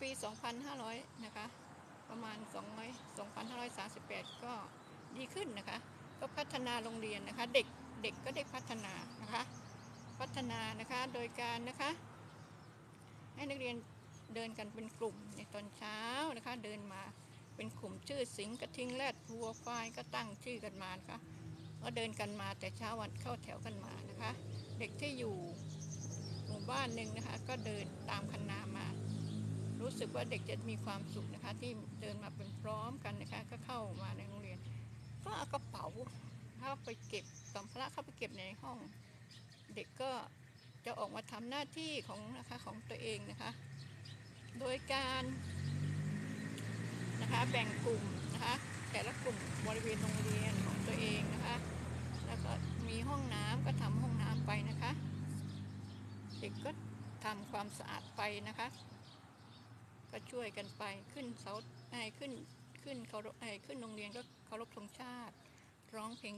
ปี 2500 นะคะ ประมาณ 200 2538 ก็ดีขึ้นนะคะ ก็พัฒนาโรงเรียนนะคะ เด็กเด็กก็ได้พัฒนานะคะ พัฒนานะคะโดยการนะคะ ให้นักเรียนเดินกันเป็นกลุ่มในตอนเช้านะคะ เดินมาเป็นกลุ่มชื่อสิงห์กระทิงแรดวัวควายก็ตั้งชื่อกันมานะคะก็เดินกันมาแต่เช้าวันเข้าแถวกันมานะคะ เด็กที่อยู่หมู่บ้านหนึ่งนะคะ ก็เดินตามคันนามา ว่าเด็กจะมีความสุขนะคะ ที่เดินมาเป็นพร้อมกันนะคะ ก็เข้ามาในโรงเรียน ก็เอากระเป๋าเข้าไปเก็บสัมภาระเข้าไปเก็บในห้อง เด็กก็จะออกมาทำหน้าที่ของนะคะของตัวเองนะคะ โดยการนะคะแบ่งกลุ่มนะคะ แต่ละกลุ่มบริเวณโรงเรียนของตัวเองนะคะ แล้วก็มีห้องน้ำก็ทำห้องน้ำไปนะคะ เด็กก็ทำความสะอาดไปนะคะ ก็ช่วยกันไปขึ้นเสาไอ้ขึ้นขึ้นเขาไอ้ขึ้นโรงเรียนก็เคารพธงชาติ ร้องเพลง